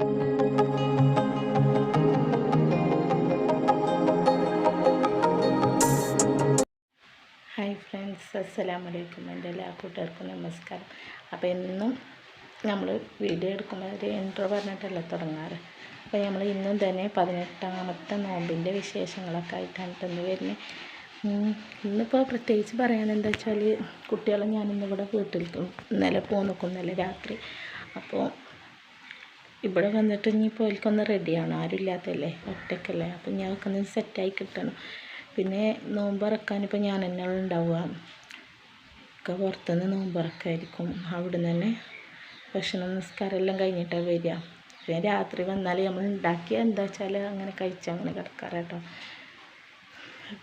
Hi friends അസ്സലാമു വലൈക്കും എന്റെ എല്ലാ കൂട്ടുകാർക്കും നമസ്കാരം. അപ്പോൾ എന്നും നമ്മൾ വീഡിയോ എടുക്കുമ്പോൾ ഒരു ഇൻട്രോ പറഞ്ഞിട്ടല്ല തുടങ്ങാറ്? അപ്പോൾ നമ്മൾ ഇന്നും തന്നെ പതിനെട്ടാമത്തെ നോമ്പിന്റെ വിശേഷങ്ങളൊക്കെ ആയിട്ടാണ് ഇന്ന് വരുന്നത്. ഇന്നിപ്പോൾ പ്രത്യേകിച്ച് പറയാനെന്താ വെച്ചാൽ കുട്ടികളെ ഞാനിന്നിവിടെ വീട്ടിൽ ഇന്നലെ പോന്നിക്കും ഇന്നലെ രാത്രി. അപ്പോൾ ഇവിടെ വന്നിട്ട് ഇനിയിപ്പോൾ എനിക്കൊന്ന് റെഡിയാണ് ആരും ഇല്ലാത്തല്ലേ ഒറ്റയ്ക്കല്ലേ അപ്പം ഞങ്ങൾക്ക് ഒന്ന് സെറ്റായി കിട്ടണം. പിന്നെ നോമ്പിറക്കാൻ ഇപ്പോൾ ഞാൻ തന്നെ ഉണ്ടാവുക. ഒക്കെ പുറത്തുനിന്ന് നോമ്പിറക്കായിരിക്കും അവിടെ നിന്ന് തന്നെ ഭക്ഷണം നിസ്കാരം എല്ലാം കഴിഞ്ഞിട്ടാണ് വരിക. പിന്നെ രാത്രി വന്നാൽ നമ്മൾ ഉണ്ടാക്കിയ എന്താ വെച്ചാൽ അങ്ങനെ കഴിച്ചാൽ അങ്ങനെ കിടക്കാറ്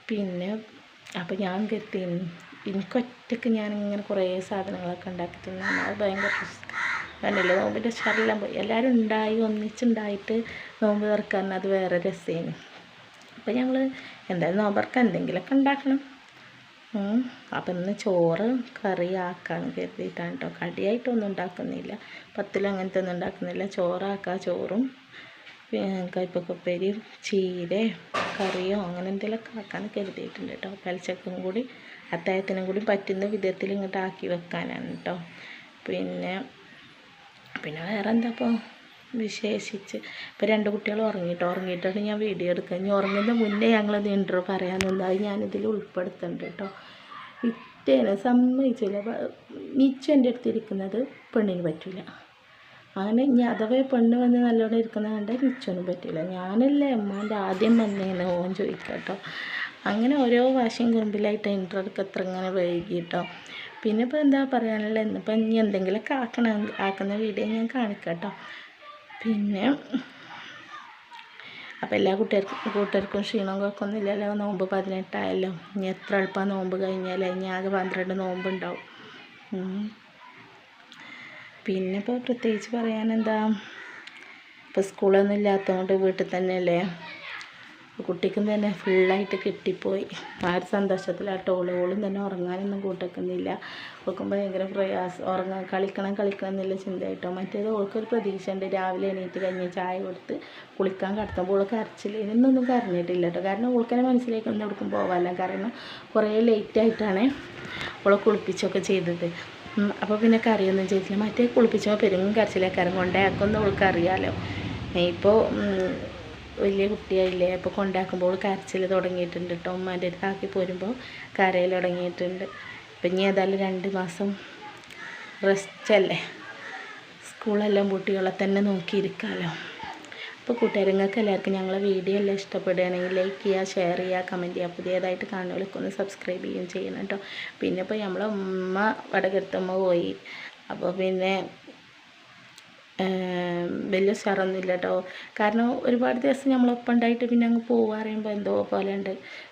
പിന്നെ അപ്പോൾ ഞാൻ കരുതി എനിക്കൊറ്റയ്ക്ക് ഞാനിങ്ങനെ കുറേ സാധനങ്ങളൊക്കെ ഉണ്ടാക്കി തിന്നാൻ അത് ഭയങ്കര കണ്ടില്ല നോമ്പിന്റെ ഉഷാറെല്ലാം പോയി. എല്ലാവരും ഉണ്ടായി ഒന്നിച്ചുണ്ടായിട്ട് നോമ്പ് തുറക്കാൻ അത് വേറെ രസമാണ് അപ്പോൾ ഞങ്ങൾ എന്തായാലും നോമ്പർക്ക് എന്തെങ്കിലുമൊക്കെ ഉണ്ടാക്കണം. അപ്പം ഇന്ന് ചോറ് കറി ആക്കാന്ന് കരുതിയിട്ടാണ് കേട്ടോ കടിയായിട്ടൊന്നും ഉണ്ടാക്കുന്നില്ല. പത്തിലും അങ്ങനത്തെ ഒന്നും ഉണ്ടാക്കുന്നില്ല. ചോറാക്കുക ചോറും കയ്പക്കപ്പേരി ചീര കറിയോ അങ്ങനെ എന്തെങ്കിലുമൊക്കെ ആക്കാൻ കരുതിയിട്ടുണ്ട് കേട്ടോ പലിച്ചക്കും കൂടി അത്താഴത്തിനും കൂടി പറ്റുന്ന വിധത്തിൽ ഇങ്ങോട്ട് ആക്കി വെക്കാനാണ് കേട്ടോ പിന്നെ പിന്നെ വേറെ എന്താ ഇപ്പോൾ വിശേഷിച്ച്. ഇപ്പോൾ രണ്ട് കുട്ടികൾ ഉറങ്ങിയിട്ട് ഉറങ്ങിയിട്ടാണ് ഞാൻ വീഡിയോ എടുക്കുക ഇനി ഉറങ്ങുന്ന മുന്നേ ഞങ്ങളത് ഇൻട്രോ പറയാൻ അത് ഞാനിതിൽ ഉൾപ്പെടുത്തുന്നുണ്ട് കേട്ടോ. ഇറ്റേനെ സമ്മതിച്ചില്ല. നിച്ചു എന്റെ അടുത്തിരിക്കുന്നത് പെണ്ണിന് പറ്റില്ല അങ്ങനെ ഇനി അഥവാ പെണ്ണ് വന്ന് നല്ലോണം ഇരിക്കുന്ന കണ്ടാൽ നിച്ചൊന്നും പറ്റില്ല ഞാനല്ലേ അമ്മാന്റെ ആദ്യം വന്നേന്ന് ഓൻ ചോദിക്കാം കേട്ടോ. അങ്ങനെ ഓരോ വാശിയും കുമ്പിലായിട്ട് ഇൻട്രോ എടുക്കത്ര ഇങ്ങനെ വൈകി കേട്ടോ. പിന്നെ ഇപ്പോൾ എന്താ പറയാനുള്ളത് ഇന്നിപ്പോൾ ഇനി എന്തെങ്കിലുമൊക്കെ ആക്കണ ആക്കുന്ന വീഡിയോ ഞാൻ കാണിക്കാം പിന്നെ അപ്പോൾ എല്ലാ കുട്ടികൾക്കും കൂട്ടുകാർക്കും ക്ഷീണം കുഴപ്പമൊന്നുമില്ലല്ലോ നോമ്പ് പതിനെട്ടായല്ലോ. ഇനി എത്ര അല്പം നോമ്പ് കഴിഞ്ഞാലേ ഇനി ആകെ പന്ത്രണ്ട് നോമ്പുണ്ടാവും. പിന്നെ ഇപ്പോൾ പ്രത്യേകിച്ച് പറയാനെന്താ? ഇപ്പോൾ സ്കൂളൊന്നും ഇല്ലാത്തതുകൊണ്ട് വീട്ടിൽ തന്നെയല്ലേ? കുട്ടിക്കും തന്നെ ഫുള്ളായിട്ട് കിട്ടിപ്പോയി. ആ ഒരു സന്തോഷത്തിലാട്ടോ ഓളോളും ഓളും തന്നെ ഉറങ്ങാനൊന്നും കൂട്ടക്കുന്നില്ല. ഓൾക്കും ഭയങ്കര പ്രയാസം. ഉറങ്ങാൻ കളിക്കണം കളിക്കണം എന്നുള്ള ചിന്തയായിട്ടോ. മറ്റേത് ഓൾക്കൊരു പ്രതീക്ഷ ഉണ്ട് രാവിലെ എണീറ്റ് കഴിഞ്ഞ് ചായ കൊടുത്ത് കുളിക്കാൻ കടത്തുമ്പോൾ ഓൾ കരച്ചിൽ ഇന്നൊന്നും കരഞ്ഞിട്ടില്ല കേട്ടോ. കാരണം ഓൾക്കനെ മനസ്സിലേക്ക് ഒന്നും എവിടേക്കും പോകാമല്ല കാരണം കുറേ ലേറ്റായിട്ടാണ് ഓളെ കുളിപ്പിച്ചൊക്കെ ചെയ്തത്. അപ്പോൾ പിന്നെ കറിയൊന്നും ചെയ്തില്ല മറ്റേ കുളിപ്പിച്ചപ്പോൾ പെരും കരച്ചിലേക്കാരും കൊണ്ടേ. അക്കൊന്നും ഓൾക്ക് അറിയാമല്ലോ ഇപ്പോൾ വലിയ കുട്ടിയായില്ലേ അപ്പോൾ കൊണ്ടാക്കുമ്പോൾ കരച്ചിൽ തുടങ്ങിയിട്ടുണ്ട് കേട്ടോ ഉമ്മാന്റെ അടുത്ത് ആക്കി പോരുമ്പോൾ കരയിൽ തുടങ്ങിയിട്ടുണ്ട്. അപ്പം ഇനി ഏതായാലും രണ്ട് മാസം റെസ്റ്റല്ലേ സ്കൂളെല്ലാം കുട്ടികളെ തന്നെ നോക്കിയിരിക്കാമല്ലോ അപ്പോൾ കൂട്ടുകാരങ്ങൾക്ക് എല്ലാവർക്കും ഞങ്ങളെ വീഡിയോ എല്ലാം ഇഷ്ടപ്പെടുകയാണെങ്കിൽ ലൈക്ക് ചെയ്യുക ഷെയർ ചെയ്യുക കമന്റ് ചെയ്യുക. പുതിയതായിട്ട് കാണുന്നവരൊക്കെ ഒന്ന് സബ്സ്ക്രൈബ് ചെയ്യുകയും ചെയ്യണം കേട്ടോ പിന്നെ ഇപ്പോൾ നമ്മളെ ഉമ്മ വടകരുത്തമ്മ പോയി. അപ്പോൾ പിന്നെ വലിയ ഉഷാറൊന്നുമില്ല കേട്ടോ കാരണം ഒരുപാട് ദിവസം നമ്മളൊപ്പം ഉണ്ടായിട്ട് പിന്നെ അങ്ങ് പോകുക പറയുമ്പോൾ എന്തോ പോലെ ഉണ്ട്.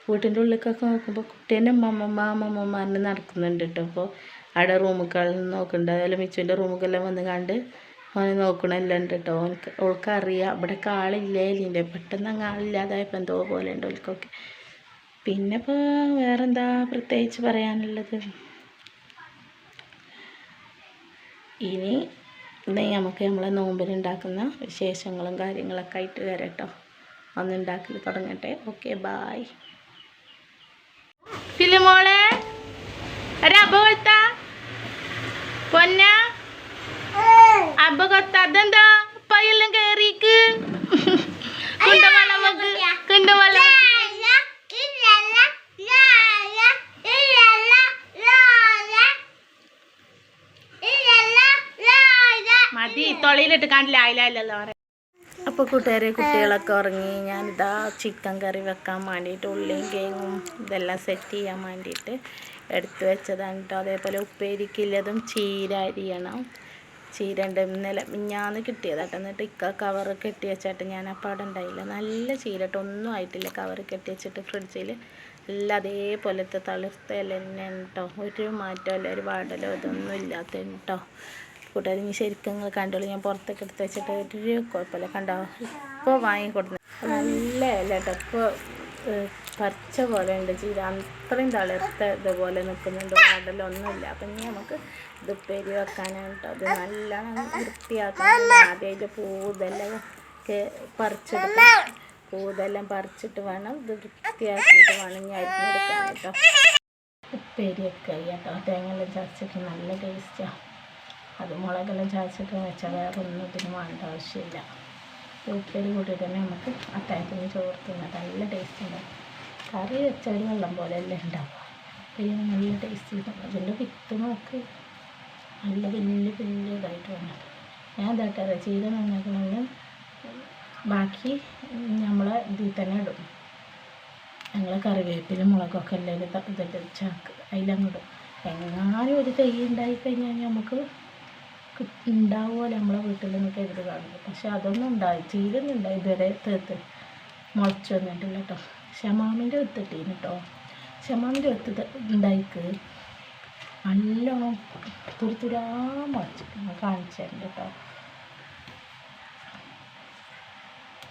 വീട്ടിന്റെ ഉള്ളിലേക്കൊക്കെ നോക്കുമ്പോൾ കുട്ടീന്റെ അമ്മമ്മ അമ്മമ്മമാരിന് നടക്കുന്നുണ്ട് കേട്ടോ. അപ്പോൾ അവിടെ റൂമുകളിൽ നോക്കുന്നുണ്ട്. അതുപോലെ മിച്ചുവിന്റെ റൂമുകളെല്ലാം വന്ന് കണ്ട് അവനെ നോക്കണമെല്ലാം ഉണ്ട് കേട്ടോ. ഓൾക്ക് അറിയാം. ഇവിടെ കാളില്ലേ ഇല്ലേ? പെട്ടെന്ന് അങ്ങ് ആളില്ലാതായപ്പോൾ എന്തോ പോലെ ഉണ്ട് ഓൾക്കൊക്കെ പിന്നെ ഇപ്പോൾ വേറെന്താ പ്രത്യേകിച്ച് പറയാനുള്ളത്? ഇനി ഇന്ന് നമുക്ക് നമ്മളെ നോമ്പിനുണ്ടാക്കുന്ന വിശേഷങ്ങളും കാര്യങ്ങളൊക്കെ ആയിട്ട് വരാം കേട്ടോ ഒന്ന് ഉണ്ടാക്കി തുടങ്ങട്ടെ ഓക്കെ ബായ് ഫിലിമോളെ പൊന്ന. അബ കൊത്ത. അതെന്താ? പയ്യെല്ലാം കയറിക്ക് കുണ്ടമല വെക്ക് കുണ്ടവളം തൊളയിലിട്ട് കാണില്ല അപ്പോൾ കൂട്ടുകാരെ കുട്ടികളൊക്കെ ഉറങ്ങി. ഞാനിതാ ചിക്കൻ കറി വെക്കാൻ വേണ്ടിയിട്ട് ഉള്ളിയും കേങ്ങും ഇതെല്ലാം സെറ്റ് ചെയ്യാൻ വേണ്ടിയിട്ട് എടുത്തു വെച്ചതാണ് കേട്ടോ അതേപോലെ ഉപ്പേരിക്കില്ലതും ചീര അരിയണം. ചീര ഉണ്ട്. ഇന്നലെ മിഞ്ഞാന്ന് കിട്ടിയതാട്ടോ. എന്നിട്ട് ഇക്ക കവർ കെട്ടി വെച്ചിട്ട് ഞാൻ അപ്പോൾ അവിടെ ഉണ്ടായില്ല. നല്ല ചീര കേട്ടോ ഒന്നും ആയിട്ടില്ല കവർ കെട്ടി വെച്ചിട്ട് ഫ്രിഡ്ജിൽ എല്ലാം അതേപോലത്തെ തളിർത്ത ഇല തന്നെ കേട്ടോ ഒരു മാറ്റമല്ല ഒരു വാടലോ ഇതൊന്നും ഇല്ലാത്ത കേട്ടോ കൂട്ടുകാർ ഇനി ശരിക്കും നിങ്ങൾ കണ്ടോളൂ. ഞാൻ പുറത്തൊക്കെ എടുത്ത് വെച്ചിട്ട് ഒരു കുഴപ്പമില്ല. കണ്ടോ? ഇപ്പോൾ വാങ്ങിക്കൊടുത്തു. നല്ല ഇല കേട്ടോ. ഇപ്പോൾ പറിച്ച പോലെ ഉണ്ട്. ചീര. അത്രയും തളിർത്ത ഇതുപോലെ നിൽക്കുന്നുണ്ട്. കടലൊന്നുമില്ല. അപ്പം ഇനി നമുക്ക് ഇത് ഉപ്പേരി വെക്കാനാണ് അത് വൃത്തിയാക്കാം വൃത്തിയാക്കണം. ആദ്യമായിട്ട് പൂതെല്ലാം ഒക്കെ പറിച്ചെടുക്കണം. പൂതെല്ലാം പറിച്ചിട്ട് വേണം. ഇത് വൃത്തിയാക്കിയിട്ട് വേണം ഇനി അരിഞ്ഞെടുക്കാൻ കേട്ടോ. ഉപ്പേരിയൊക്കെ കേട്ടോ. തേങ്ങയെല്ലാം ചതച്ചിട്ട് നല്ല ടേസ്റ്റാണ് അത് മുളകെല്ലാം ചതച്ചിട്ട് വെച്ചാൽ വേറെ ഒന്നും ഇതിന് വേണ്ട ആവശ്യമില്ല. ഉപ്പേരി കൂട്ടിയിട്ട് തന്നെ നമുക്ക് അത്താഴത്തിന് ചോറ് തിന്നാം. നല്ല ടേസ്റ്റ് ഉണ്ടാവും കറി വെച്ചാൽ വെള്ളം പോലെയല്ലേ ഉണ്ടാവുക. ഉണ്ടാവുക ഇത് നല്ല ടേസ്റ്റ് കിട്ടും അതിന്റെ വിത്ത് നോക്ക്. നല്ല വലിയ വലിയ ഇതായിട്ട് വേണം ഞാൻ ഇതാക്കാറ് ചീര നന്നാക്കണമെങ്കിൽ ബാക്കി നമ്മൾ ഇതിൽ തന്നെ ഇടും. ഞങ്ങൾ കറിവേപ്പില മുളകൊക്കെ എല്ലാവരും ഇതിട്ട് ചാക്ക്. അതിലങ്ങിടും എങ്ങാനും ഒരു തൈ ഉണ്ടായിക്കഴിഞ്ഞാൽ നമുക്ക് ഉണ്ടാവുമല്ലോ നമ്മളെ വീട്ടിൽ നിന്ന് കരുത് കാണുന്നത് പക്ഷെ അതൊന്നും ഉണ്ടായി ചീരൊന്നും ഉണ്ടായി ഇതുവരെ തീർത്ത് മുളച്ച് വന്നിട്ടില്ല കേട്ടോ ഷമാമിന്റെ വിത്തിട്ടീന് കേട്ടോ ഷമാമിന്റെ വിത്ത് ഉണ്ടായിക്ക് നല്ലോണം തുരുതുരാ മുളച്ചിട്ട് കാണിച്ചിട്ടുണ്ട് കേട്ടോ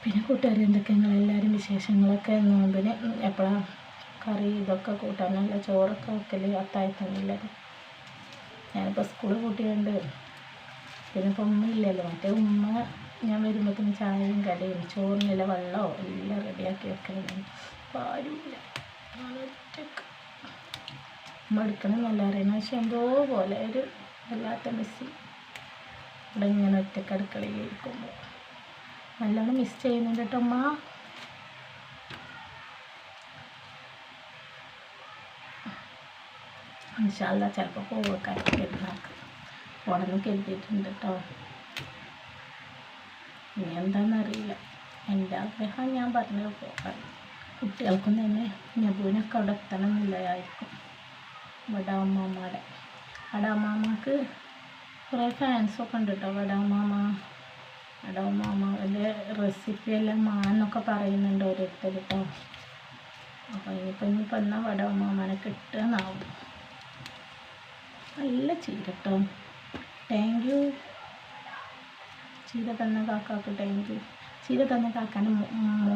പിന്നെ കൂട്ടുകാർ എന്തൊക്കെ നിങ്ങളെല്ലാവരും വിശേഷങ്ങളൊക്കെ? നോമ്പിന് എപ്പോഴാണ് കറി? ഇതൊക്കെ കൂട്ടാനല്ല ചോറൊക്കെ വെക്കൽ അത്താഴത്തന്നില്ലത് ഞാനിപ്പോൾ സ്കൂളിൽ കൂട്ടിയുണ്ട് പിന്നെ ഇപ്പം ഉമ്മ ഇല്ലല്ലോ. മറ്റേ ഉമ്മ ഞാൻ വരുമ്പോഴത്തേന് ചായയും കടയും ചോറിനുള്ള വെള്ളമോ? എല്ലാം റെഡിയാക്കി വെക്കലുണ്ട്. അപ്പോൾ ആരുമില്ല. ഒറ്റയ്ക്ക്. ഉമ്മ എടുക്കണം എന്നല്ല അറിയണം പക്ഷെ എന്തോ പോലെ ഒരു വല്ലാത്ത മിസ്സി ഇവിടെ ഇങ്ങനെ ഒറ്റയ്ക്ക് അടുക്കളയിൽ ഇരിക്കുമ്പോൾ നല്ലോണം മിസ് ചെയ്യുന്നുണ്ട് കേട്ടോ അമ്മ ഇൻഷാല്ല ചിലപ്പോൾ പോവക്കാൻ പെരുന്നാൾക്ക് ഉടനെ കരുതിയിട്ടുണ്ട് കേട്ടോ ഇനി എന്താണെന്നറിയില്ല എന്റെ ആഗ്രഹം ഞാൻ പറഞ്ഞു പോകാൻ കുട്ടികൾക്കും തന്നെ നബുവിനൊക്കെ അവിടെ എത്തണം എന്നുള്ളതായിരിക്കും അവിടെ അമ്മാമ്മക്ക് കുറേ ഫാൻസൊക്കെ ഉണ്ട് കേട്ടോ അവിടെ അമ്മാമ്മ അതിന്റെ റെസിപ്പി എല്ലാം മാന്നൊക്കെ പറയുന്നുണ്ട് ഓരോരുത്തർ കേട്ടോ അപ്പോൾ ഇനിയിപ്പോൾ ഇനിയിപ്പോൾ എന്നാൽ ഇവിടെ അമ്മാമ്മനെ കിട്ടുകയെന്നാവും നല്ല ചീര കേട്ടോ താങ്ക് യു ചീര തന്ന കാക്കാക്ക് താങ്ക് യു ചീര തന്ന കാക്കാന്റെ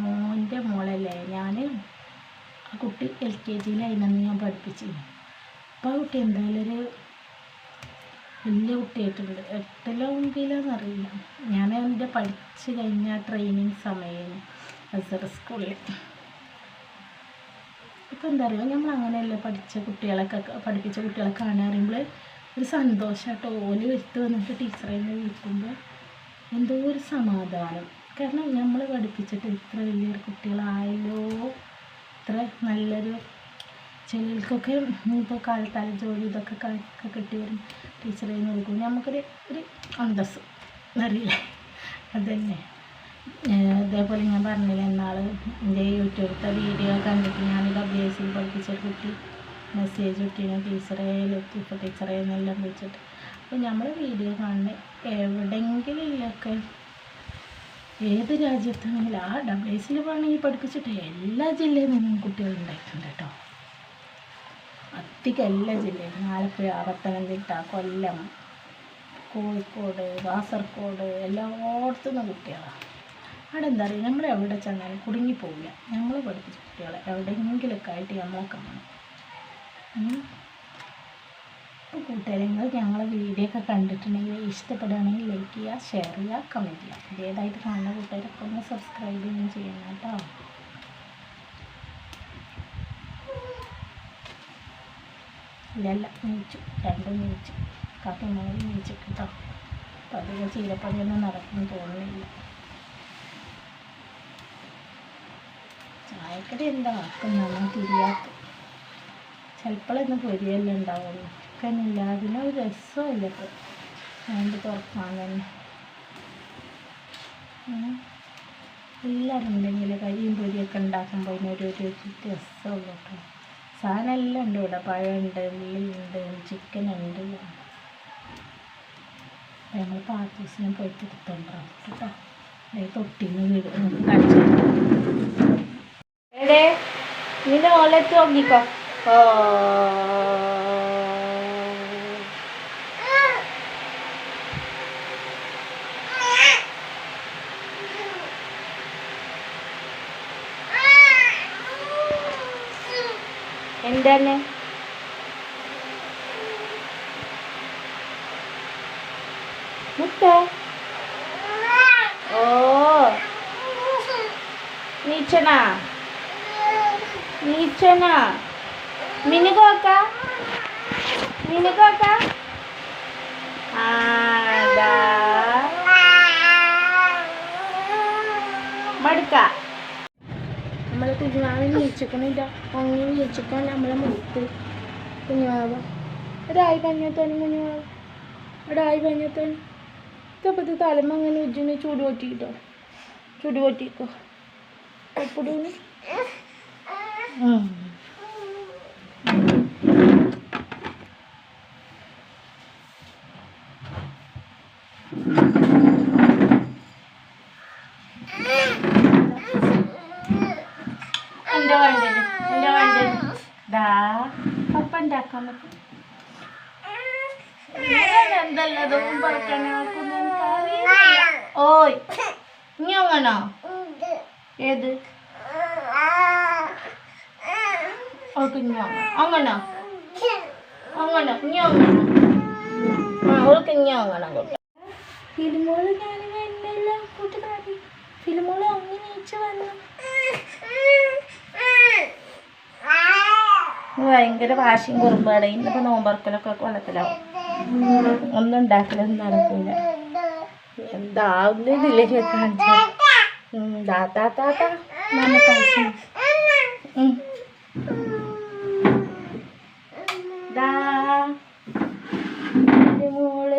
മോന്റെ മോളല്ലേ? ഞാൻ ആ കുട്ടി എൽ കെ ജിയിലായിരുന്നു ഞാൻ പഠിപ്പിച്ചിരുന്നു അപ്പോൾ ആ കുട്ടി എന്തായാലും ഒരു വലിയ കുട്ടിയായിട്ടുണ്ട്. എട്ടിലോ ഒമ്പതിലോന്ന് അറിയില്ല. ഞാൻ എന്റെ പഠിച്ച് കഴിഞ്ഞ ട്രെയിനിങ് സമയം അസർ സ്കൂളിൽ ഇപ്പം എന്താ അറിയുക നമ്മൾ അങ്ങനെയല്ലേ പഠിച്ച കുട്ടികളൊക്കെ പഠിപ്പിച്ച കുട്ടികളെ കാണാൻ അറിയുമ്പോൾ ഒരു സന്തോഷമായിട്ട് ഓൽ വരുത്ത് വന്നിട്ട് ടീച്ചറെ വിളിക്കുമ്പോൾ എന്തോ ഒരു സമാധാനം. കാരണം നമ്മൾ പഠിപ്പിച്ചിട്ട് ഇത്ര വലിയൊരു കുട്ടികളായല്ലോ. ഇത്ര നല്ലൊരു ചിലർക്കൊക്കെ ഇപ്പോൾ കാലത്താല ജോലി ഇതൊക്കെ ഒക്കെ കിട്ടി വരും ടീച്ചറെ നോക്കും നമുക്കൊരു ഒരു അന്തസ് അറിയില്ല അതന്നെ. അതേപോലെ ഞാൻ പറഞ്ഞില്ല എന്നാൾ എന്റെ യൂട്യൂബിലത്തെ വീഡിയോ കണ്ടിട്ട് ഞാൻ ഡബ്ല്യു എസ് സി പഠിപ്പിച്ച കുട്ടി മെസ്സേജ് കിട്ടിയാണ് ടീച്ചറെ ലത്തീഫ ടീച്ചറെ എന്നെല്ലാം വിളിച്ചിട്ട്. അപ്പോൾ നമ്മൾ വീഡിയോ കാണുന്ന എവിടെയെങ്കിലുമൊക്കെ ഏത് രാജ്യത്താണെങ്കിലും ആ ഡബ്ല്യു എസ് സിയിൽ വേണമെങ്കിൽ പഠിപ്പിച്ചിട്ട് എല്ലാ ജില്ലയിൽ നിന്നും കുട്ടികളുണ്ടായിട്ടുണ്ട് കേട്ടോ. അധികം എല്ലാ ജില്ലയിലും. ആലപ്പുഴ പത്തനംതിട്ട കൊല്ലം കോഴിക്കോട് കാസർഗോഡ് എല്ലായിടത്തു നിന്നും കുട്ടികളാണ് അവിടെ എന്താ പറയുക നമ്മൾ എവിടെ ചെന്നാലും കുടുങ്ങിപ്പോവില്ല. നമ്മൾ പഠിപ്പിച്ച കുട്ടികളെ എവിടെയെങ്കിലുമൊക്കെ ആയിട്ട് നമ്മളെ കാണും. അപ്പോൾ കൂട്ടുകാരെ നിങ്ങൾ ഞങ്ങളെ വീഡിയോ ഒക്കെ കണ്ടിട്ടുണ്ടെങ്കിൽ ഇഷ്ടപ്പെടുകയാണെങ്കിൽ ലൈക്ക് ചെയ്യുക ഷെയർ ചെയ്യുക കമന്റ് ചെയ്യുക. പുതിയതായിട്ട് കാണുന്ന കൂട്ടുകാരൊക്കെ ഒന്ന് സബ്സ്ക്രൈബ് ചെയ്യുകയും ചെയ്യണം കേട്ടോ. ഇല്ലല്ല നീച്ചു രണ്ടും നീച്ചു. കാപ്പി മൂന്നും നീച്ചു കേട്ടോ. അപ്പോൾ അധികം ചീരപ്പണിയൊന്നും നടക്കുന്നു തോന്നുന്നില്ല. ചായക്കടി എന്താ? ആക്കുന്നതാണ് തിരിയാത്ത ചിലപ്പോഴൊന്ന് പൊരിയല്ലേ ഉണ്ടാവുള്ളൂ. ചിക്കനില്ല ഒരു രസമില്ല ഇപ്പോൾ നോമ്പ് തുറക്കാൻ തന്നെ. ഉണ്ടെങ്കിൽ കരിയും പൊരിയൊക്കെ ഉണ്ടാക്കുമ്പോൾ അതിനൊരു ഒരു രസമുള്ളൂ കേട്ടോ. സാധനം എല്ലാം ഉണ്ട് ഇവിടെ. പഴമുണ്ട് ഉള്ളിയുണ്ട് ചിക്കൻ ഉണ്ട് ഞങ്ങൾ പാർട്ടീസിനും പോയിട്ട് എടുത്തോണ്ടാവും കേട്ടോ. തൊട്ടിന്ന് വീട്. കാണിച്ചു നിന്റെ ഓലത്ത് നോക്കിക്കോ. ഓ മുട്ട ഓ. നീച്ചനാ? നീച്ചണ മിനുകോക്ക മിനുകോക്ക മടുക്ക. നമ്മളെ കുഞ്ഞുമാവ നീച്ചിക്കണില്ല ഒങ്ങി നീച്ചിക്കാൻ നമ്മളെ മുത്ത് കുഞ്ഞുമാവ. ഒരായി പഞ്ഞത്തോനും കുഞ്ഞുമാവ. ഒരായി പഞ്ഞത്തോനും. ഇതപ്പത്തെ തലമ അങ്ങനെ ഉജ്ജിന് ചൂട് പൊട്ടിയിട്ടോ? ചൂട് പൊട്ടിക്കോ? ഉപ്പിടൂന് എന്റെ വണ്ടി എന്റെ വണ്ടി. ദാ പപ്പ ഉണ്ടാക്കാൻ പറ്റും? എന്തല്ലതും പറക്കണാക്കുന്ന ഓയ് അങ്ങനോ ഏത്? ഓൾക്ക് ഇനി അങ്ങനോ അങ്ങനോ ഇനി അങ്ങനോ ആ ഓൾക്ക് ഇനി അങ്ങനോ കൂട്ട ഫിലിമോൾ ഞാൻ എന്നല്ല കൂട്ടുകാരി ഫിലിമോൾ അങ്ങനെ നീച്ചു വന്നു. ഭയങ്കര വാശിയും കുറുമ്പാണ്. ഇന്നിപ്പോൾ നോമ്പറക്കലൊക്കെ കൊള്ളത്തിലാവും ഒന്നും ഉണ്ടാക്കലൊന്നും നടക്കില്ല എന്താവുന്നില്ല താത്താ താത്ത നമ്മ കളിച്ചു ദാ ഫിലിമോൾ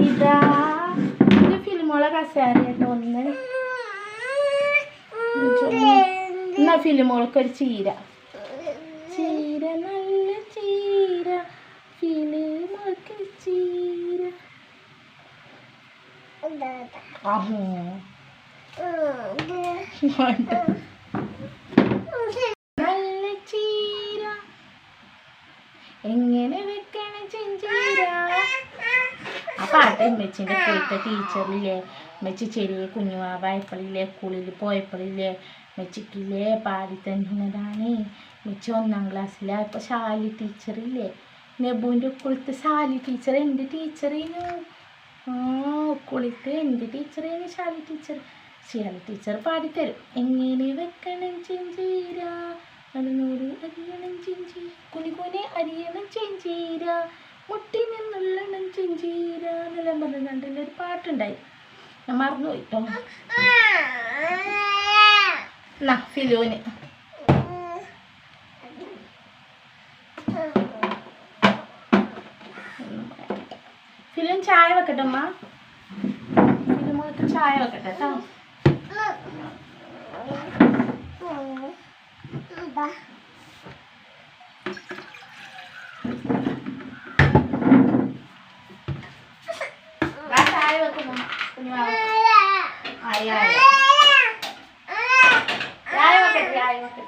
ഇതാ. ഇത് ഫിലിമോളെ കസേര കേട്ടോ ഒന്ന് എന്നാ ഫിലിമോൾക്ക് ഒരു ചീര നല്ല ചീര ഫിലിമോൾക്ക് ചീര വേണ്ട. നല്ല എങ്ങനെ വെക്കണ ചെഞ്ചീര? ആ പാട്ട് കേട്ട ടീച്ചറില്ലേ? മെച്ച ചെറിയ കുഞ്ഞുവാവായപ്പോഴില്ലേ സ്കൂളിൽ പോയപ്പോഴില്ലേ മെച്ചിക്കില്ലേ പാടി തന്നതാണ് മെച്ച ഒന്നാം ക്ലാസ്സിലായപ്പോൾ ശാലി ടീച്ചറില്ലേ? നെബുവിന്റെ സ്കൂളത്തെ ശാലി ടീച്ചർ എന്റെ ടീച്ചറേനു. ആ സ്കൂളിലത്തെ എന്റെ ടീച്ചറേനു ശാലി ടീച്ചർ ശാലി ടീച്ചർ പാടിത്തരും. എങ്ങനെ വെക്കണം ചെഞ്ചീര? അറുന്നൂറ് അരിയണം ചെഞ്ചി. കുനികുനെ അരിയണം ചെഞ്ചീര. മുട്ടി നിന്നുള്ളണം ചെഞ്ചീര. എന്നെല്ലാം പറഞ്ഞ കണ്ടിന്റെ ഒരു പാട്ടുണ്ടായി. ഞാൻ മറന്നുപോയി. കേട്ടോ എന്നാ ഫിലോന്. ഫിലിം ചായ വെക്കട്ടെ അമ്മ ഫിലിമോൾക്ക് ചായ വെക്കട്ടെ കേട്ടോ ചായ വെക്കുന്നു ആയി ചായ വെക്കട്ടെ ചായ വെക്കട്ടെ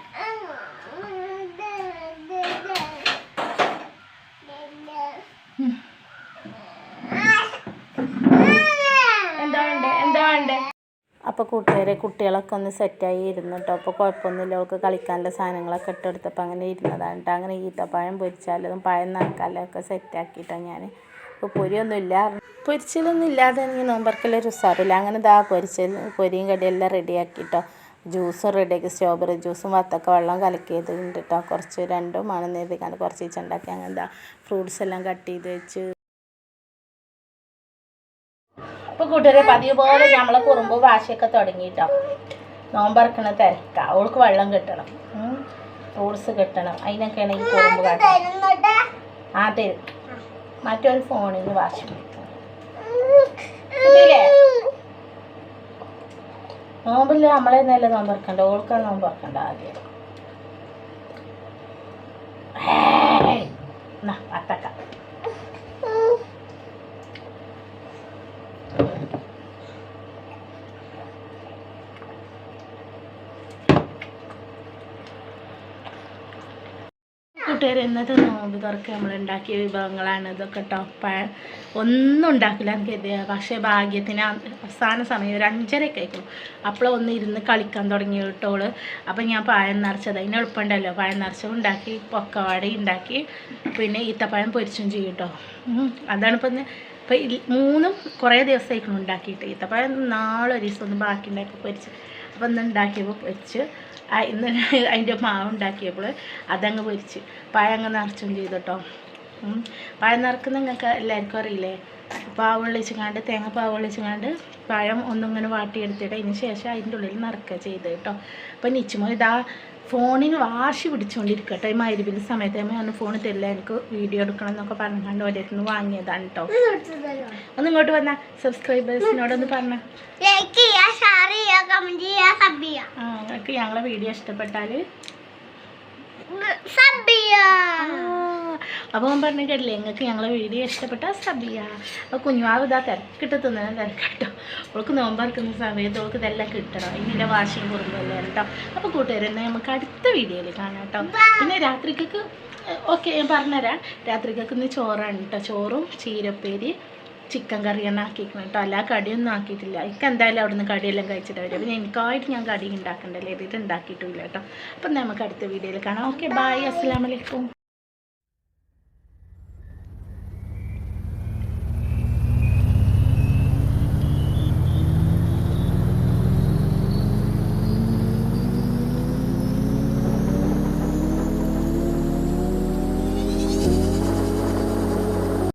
എന്താ വേണ്ടേ എന്താ വേണ്ടേ അപ്പോൾ കൂട്ടുകാരെ കുട്ടികളൊക്കെ ഒന്ന് സെറ്റായി ഇരുന്നു കേട്ടോ അപ്പോൾ കുഴപ്പമൊന്നുമില്ല. അവൾക്ക് കളിക്കാനുള്ള സാധനങ്ങളൊക്കെ ഇട്ടെടുത്തപ്പോൾ അങ്ങനെ ഇരുന്നതാണ് കേട്ടോ അങ്ങനെ ഈത്തപ്പഴം പൊരിച്ചാലും പഴം ഒക്കെ സെറ്റാക്കിയിട്ടോ ഞാൻ ഇപ്പോൾ പൊരിയൊന്നുമില്ല. പൊരിച്ചിലൊന്നും ഇല്ലാതെ എനിക്ക് നോമ്പർക്കലൊരു ഉസാറില്ല. അങ്ങനെ ഇതാ പൊരിച്ചൽ പൊരിയും കടിയെല്ലാം റെഡിയാക്കിയിട്ടോ ജ്യൂസും റെഡിയാക്കി സ്ട്രോബെറി ജ്യൂസും വത്തക്ക വെള്ളം കലക്കിയത് ഉണ്ട് കേട്ടോ കുറച്ച് രണ്ടും മണം നേരിക്കാണ്ട് കുറച്ച് ഈച്ച അങ്ങനെ എന്താ ഫ്രൂട്ട്സ് എല്ലാം കട്ട് ചെയ്ത് വെച്ച് ഇപ്പൊ കൂട്ടുകാരെ പതിവ് പോലെ നമ്മളെ കുറുമ്പ് വാശിയൊക്കെ തുടങ്ങിയിട്ടോ. നോമ്പറക്കണ തിരക്ക. അവൾക്ക് വെള്ളം കിട്ടണം. ഫ്രൂട്ട്സ് കിട്ടണം. അതിനൊക്കെയാണ് ഈ കുറുമ്പ് കാട്ടുന്നത് ആ തരും. മറ്റൊരു ഫോണിൽ വാശി നോമ്പില്ല നമ്മളെ നല്ല നോമ്പറക്കണ്ട? ഓൾക്കാ നോമ്പറക്കണ്ട ആദ്യം ഏയ്. എന്നാ വത്തക്ക കൂട്ടുകാർ ഇന്നത്തെ നോമ്പ് തുറക്ക്. നമ്മൾ ഉണ്ടാക്കിയ വിഭവങ്ങളാണ് ഇതൊക്കെ പഴം ഒന്നും ഉണ്ടാക്കില്ല എന്ന് കരുതിയ പക്ഷേ ഭാഗ്യത്തിന് അവസാന സമയം ഒരു അഞ്ചരയൊക്കെ ആയിരിക്കും അപ്പോൾ ഒന്ന് ഇരുന്ന് കളിക്കാൻ തുടങ്ങി കേട്ടോൾ അപ്പം ഞാൻ പായം നിറച്ചത്. അതിന് എളുപ്പമുണ്ടല്ലോ. പായം നിറച്ചത് ഉണ്ടാക്കി പൊക്കവാടി ഉണ്ടാക്കി പിന്നെ ഈത്തപ്പഴം പൊരിച്ചും ചെയ്യും കേട്ടോ അതാണ് ഇപ്പം ഇപ്പം മൂന്നും കുറേ ദിവസമായിരിക്കണം ഉണ്ടാക്കിയിട്ട്. ഈത്തപ്പഴം നാളെ ഒരു ദിവസം ഒന്ന് ബാക്കി ഉണ്ടാക്കി പൊരിച്ച്. അപ്പം ഒന്ന് ഉണ്ടാക്കിയപ്പോൾ പൊരിച്ച് ആ ഇന്ന് അതിന്റെ മാവ് ഉണ്ടാക്കിയപ്പോൾ അതങ്ങ് പൊരിച്ച് പഴങ്ങ് നിറച്ചും ചെയ്തു കേട്ടോ പഴം നിറക്കുന്ന നിങ്ങൾക്ക് എല്ലാവർക്കും അറിയില്ലേ? പാവ് വെള്ളിച്ചങ്ങാണ്ട് തേങ്ങ പാവ് വെള്ളിച്ചങ്ങാണ്ട് പഴം ഒന്നിങ്ങനെ വാട്ടിയെടുത്തിട്ട് അതിന് ശേഷം അതിന്റെ ഉള്ളിൽ നിറക്കുക ചെയ്ത് കേട്ടോ. അപ്പം നിച്ചുമോ ഇതാ ഫോണിന് വാശി പിടിച്ചുകൊണ്ടിരിക്കട്ടെ ഈ മരുവിന്റെ സമയത്ത് ഞാൻ ഫോൺ തരില്ല എനിക്ക് വീഡിയോ എടുക്കണം എന്നൊക്കെ പറഞ്ഞുകൊണ്ട് ഓരോരുന്ന് വാങ്ങിയതാണ് കേട്ടോ ഒന്ന് ഇങ്ങോട്ട് വന്ന സബ്സ്ക്രൈബേഴ്സിനോടൊന്ന് പറഞ്ഞ. ലൈക്ക് ചെയ്യുക ഷെയർ ചെയ്യുക കമന്റ് ചെയ്യുക സബ് ചെയ്യുക ആ നിങ്ങൾക്ക് ഞങ്ങളെ വീഡിയോ ഇഷ്ടപ്പെട്ടാൽ സബ് അപ്പൊ അപ്പോൾ അവൻ പറഞ്ഞു കേട്ടില്ലേ നിങ്ങൾക്ക് ഞങ്ങളെ വീഡിയോ ഇഷ്ടപ്പെട്ട സബിയ. അപ്പൊ അപ്പോൾ കുഞ്ഞുമാവ് ഇതാ തിരക്കിട്ട് തിന്നാൻ തിരക്കട്ടോ. അവൾക്ക് നോമ്പറക്കുന്ന സമയത്ത് അവൾക്ക് ഇതെല്ലാം കിട്ടണം. ഇങ്ങനെ വാശിയും കുറുമ്പല്ലേ കേട്ടോ അപ്പോൾ കൂട്ടുകാരെന്നെ നമുക്ക് അടുത്ത വീഡിയോയിൽ കാണാം കേട്ടോ പിന്നെ രാത്രിക്കൊക്കെ ഓക്കെ ഞാൻ പറഞ്ഞുതരാം. രാത്രിക്കൊക്കെ ഇന്ന് ചോറാണ് കേട്ടോ ചോറും ചീരപ്പേരി ചിക്കൻ കറിയാണ് ആക്കിയിരിക്കണം കേട്ടോ. അല്ല കടിയൊന്നും ആക്കിയിട്ടില്ല. എനിക്ക് എന്തായാലും അവിടുന്ന് കടിയെല്ലാം കഴിച്ചിട്ട് വരും. പിന്നെ എനിക്കായിട്ട് ഞാൻ കടി ഉണ്ടാക്കണ്ടല്ലേ? ഇത് ഉണ്ടാക്കിയിട്ടില്ല കേട്ടോ. അപ്പം നമുക്ക് അടുത്ത വീഡിയോയിൽ കാണാം. ഓക്കെ ബായ് അസ്സാം വലൈക്കും